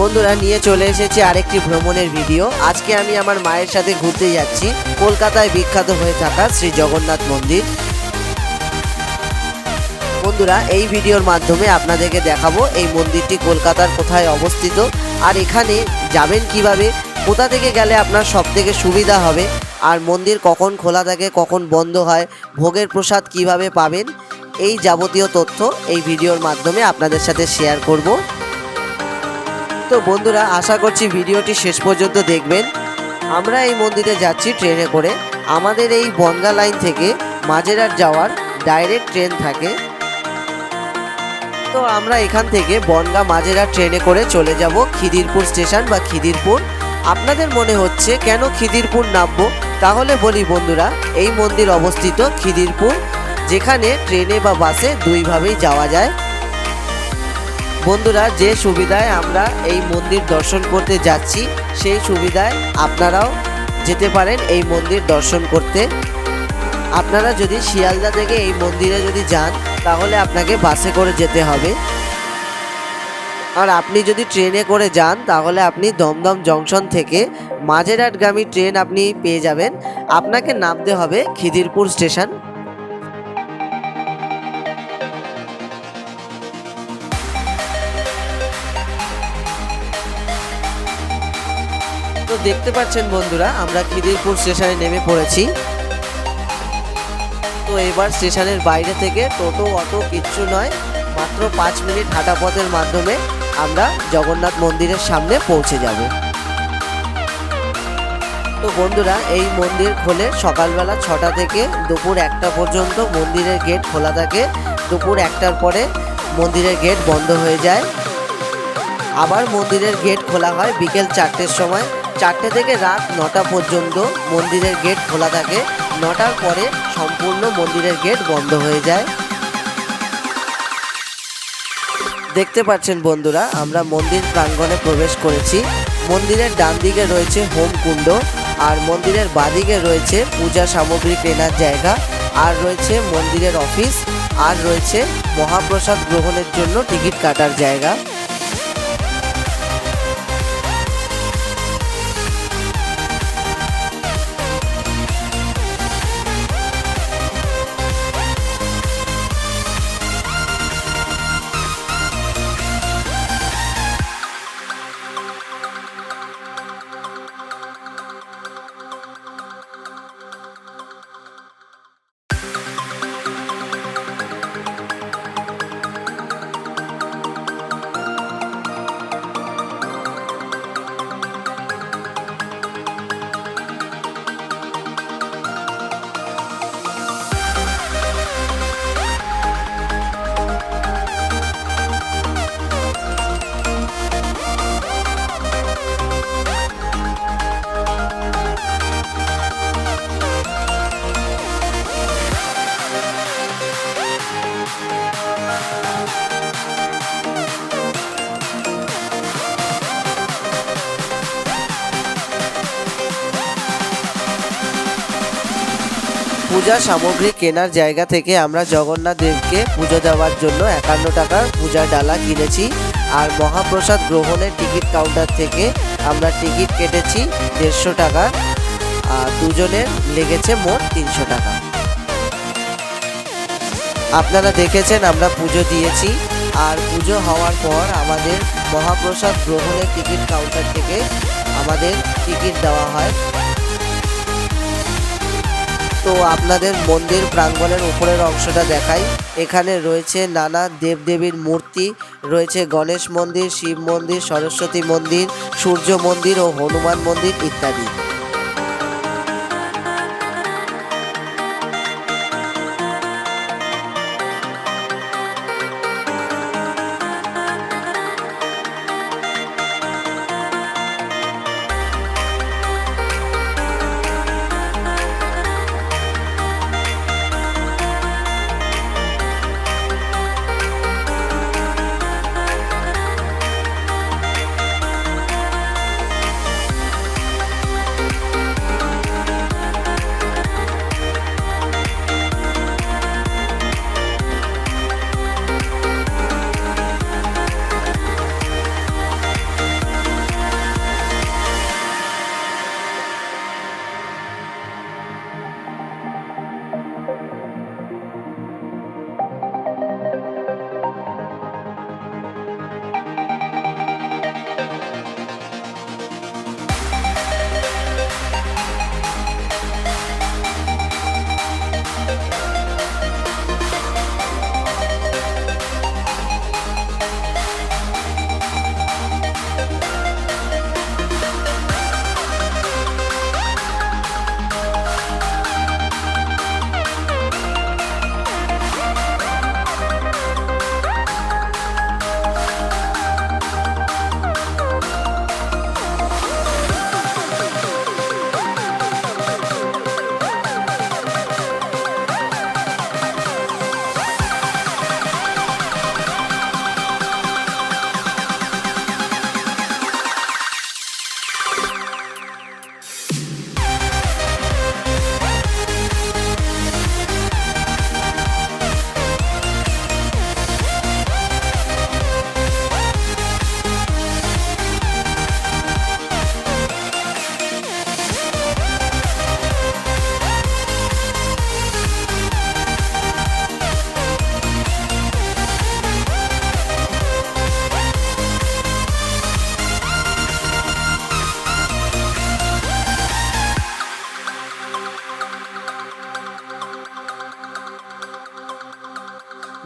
বন্ধুরা, নিয়ে চলে এসেছি আরেকটি ভ্রমণের ভিডিও। আজকে আমি আমার মায়ের সাথে ঘুরতে যাচ্ছি, কলকাতায় বিখ্যাত হয়ে থাকা শ্রী জগন্নাথ মন্দির। বন্ধুরা, এই ভিডিওর মাধ্যমে আপনাদেরকে দেখাবো এই মন্দিরটি কলকাতার কোথায় অবস্থিত, আর এখানে যাবেন কীভাবে, কোথা থেকে গেলে আপনার সব থেকে সুবিধা হবে, আর মন্দির কখন খোলা থাকে, কখন বন্ধ হয়, ভোগের প্রসাদ কীভাবে পাবেন, এই যাবতীয় তথ্য এই ভিডিওর মাধ্যমে আপনাদের সাথে শেয়ার করব। তো বন্ধুরা, আশা করছি ভিডিওটি শেষ পর্যন্ত দেখবেন। আমরা এই মন্দিরে যাচ্ছি ট্রেনে করে। আমাদের এই বনগা লাইন থেকে মাঝেরহাট যাওয়ার ডাইরেক্ট ট্রেন থাকে। তো আমরা এখান থেকে বনগা মাঝেরহাট ট্রেনে করে চলে যাব খিদিরপুর স্টেশন বা খিদিরপুর। আপনাদের মনে হচ্ছে কেন খিদিরপুর নামবো? তাহলে বলি বন্ধুরা, এই মন্দির অবস্থিত খিদিরপুর, যেখানে ট্রেনে বা বাসে দুইভাবেই যাওয়া যায়। বন্ধুরা, যে সুবিধায় আমরা এই মন্দির দর্শন করতে যাচ্ছি, সেই সুবিধায় আপনারাও যেতে পারেন এই মন্দির দর্শন করতে। আপনারা যদি শিয়ালদা থেকে এই মন্দিরে যদি যান, তাহলে আপনাকে বাসে করে যেতে হবে। আর আপনি যদি ট্রেনে করে যান, তাহলে আপনি দমদম জংশন থেকে মাঝেরহাটগামী ট্রেন আপনি পেয়ে যাবেন। আপনাকে নামতে হবে খিদিরপুর স্টেশন। দেখতে পাচ্ছেন বন্ধুরা, আমরা খিদিরপুর স্টেশনে নেমে পড়েছি। তো এবার স্টেশনের বাইরে থেকে টোটো, অটো কিচ্ছু নয়, মাত্র পাঁচ মিনিট হাঁটা পথের মাধ্যমে আমরা জগন্নাথ মন্দিরের সামনে পৌঁছে যাব। তো বন্ধুরা, এই মন্দির খোলে সকালবেলা ছটা থেকে দুপুর একটা পর্যন্ত মন্দিরের গেট খোলা থাকে। দুপুর একটার পরে মন্দিরের গেট বন্ধ হয়ে যায়। আবার মন্দিরের গেট খোলা হয় বিকেল চারটের সময়। চারটে থেকে রাত নটা পর্যন্ত মন্দিরের গেট খোলা থাকে। নটার পরে সম্পূর্ণ মন্দিরের গেট বন্ধ হয়ে যায়। দেখতে পাচ্ছেন বন্ধুরা, আমরা মন্দির প্রাঙ্গণে প্রবেশ করেছি। মন্দিরের ডান দিকে রয়েছে হোম কুণ্ড, আর মন্দিরের বাদিকে রয়েছে পূজা সামগ্রী কেনার জায়গা, আর রয়েছে মন্দিরের অফিস, আর রয়েছে মহাপ্রসাদ গ্রহণের জন্য টিকিট কাটার জায়গা। পূজা সামগ্রী কেনার জায়গা থেকে আমরা জগন্নাথ দেবকে পুজো দেওয়ার জন্য একান্ন টাকার পূজার ডালা কিনেছি আর মহাপ্রসাদ গ্রহণের টিকিট কাউন্টার থেকে আমরা টিকিট কেটেছি দেড়শো টাকা, আর দুজনের লেগেছে মোট তিনশো টাকা। আপনারা দেখেছেন আমরা পুজো দিয়েছি, আর পুজো হওয়ার পর আমাদের মহাপ্রসাদ গ্রহণের টিকিট কাউন্টার থেকে আমাদের টিকিট দেওয়া হয়। তো আপনাদের মন্দির প্রাঙ্গণের উপরের অংশটা দেখাই। এখানে রয়েছে নানা দেবদেবীর মূর্তি, রয়েছে গণেশ মন্দির, শিব মন্দির, সরস্বতী মন্দির, সূর্য মন্দির ও হনুমান মন্দির ইত্যাদি।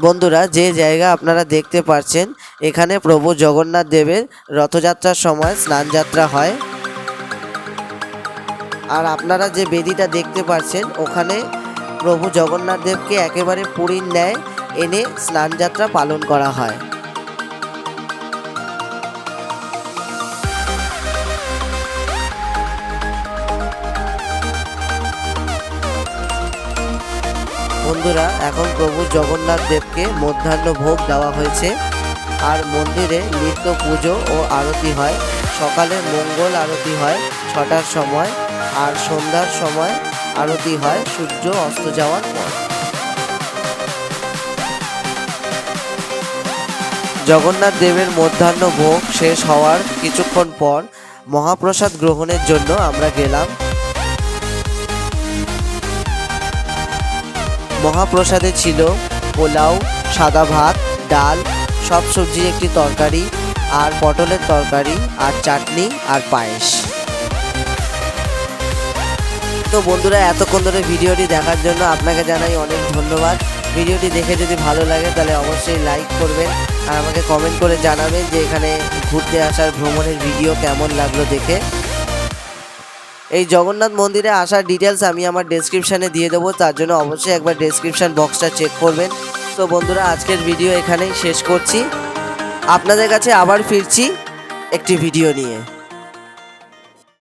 বন্ধুরা, যে জায়গা আপনারা দেখতে পাচ্ছেন এখানে প্রভু জগন্নাথ দেবের রথযাত্রার সময় স্নানযাত্রা হয়। আর আপনারা যে বেদিটা দেখতে পাচ্ছেন ওখানে প্রভু জগন্নাথ দেবকে একেবারে পুরীর ন্যায় এনে স্নানযাত্রা পালন করা হয়। বন্ধুরা, এখন প্রভু জগন্নাথ দেবকে মধ্যাহ্ন ভোগ দেওয়া হয়েছে। আর মন্দিরে নিত্য পুজো ও আরতি হয়। সকালে মঙ্গল আরতি হয় ছটার সময় আর সন্ধ্যার সময় আরতি হয় সূর্য অস্ত যাওয়ার পর। জগন্নাথ দেবের মধ্যাহ্ন ভোগ শেষ হওয়ার কিছুক্ষণ পর মহাপ্রসাদ গ্রহণের জন্য আমরা গেলাম। মহাপ্রসাদে ছিল পোলাও, সাদা ভাত, ডাল, সব সবজির একটি তরকারি, আর পটলের তরকারি, আর চাটনি, আর পায়েস। তো বন্ধুরা, এতক্ষণ ধরে ভিডিওটি দেখার জন্য আপনাকে জানাই অনেক ধন্যবাদ। ভিডিওটি দেখে যদি ভালো লাগে, তাহলে অবশ্যই লাইক করবেন আর আমাকে কমেন্ট করে জানাবেন যে এখানে ঘুরতে আসার ভ্রমণের ভিডিও কেমন লাগল দেখে। এই জগন্নাথ মন্দিরে আসার ডিটেলস আমি আমার ডেসক্রিপশানে দিয়ে দেবো, তার জন্য অবশ্যই একবার ডেসক্রিপশান বক্সটা চেক করবেন। তো বন্ধুরা, আজকের ভিডিও এখানেই শেষ করছি। আপনাদের কাছে আবার ফিরছি একটি ভিডিও নিয়ে।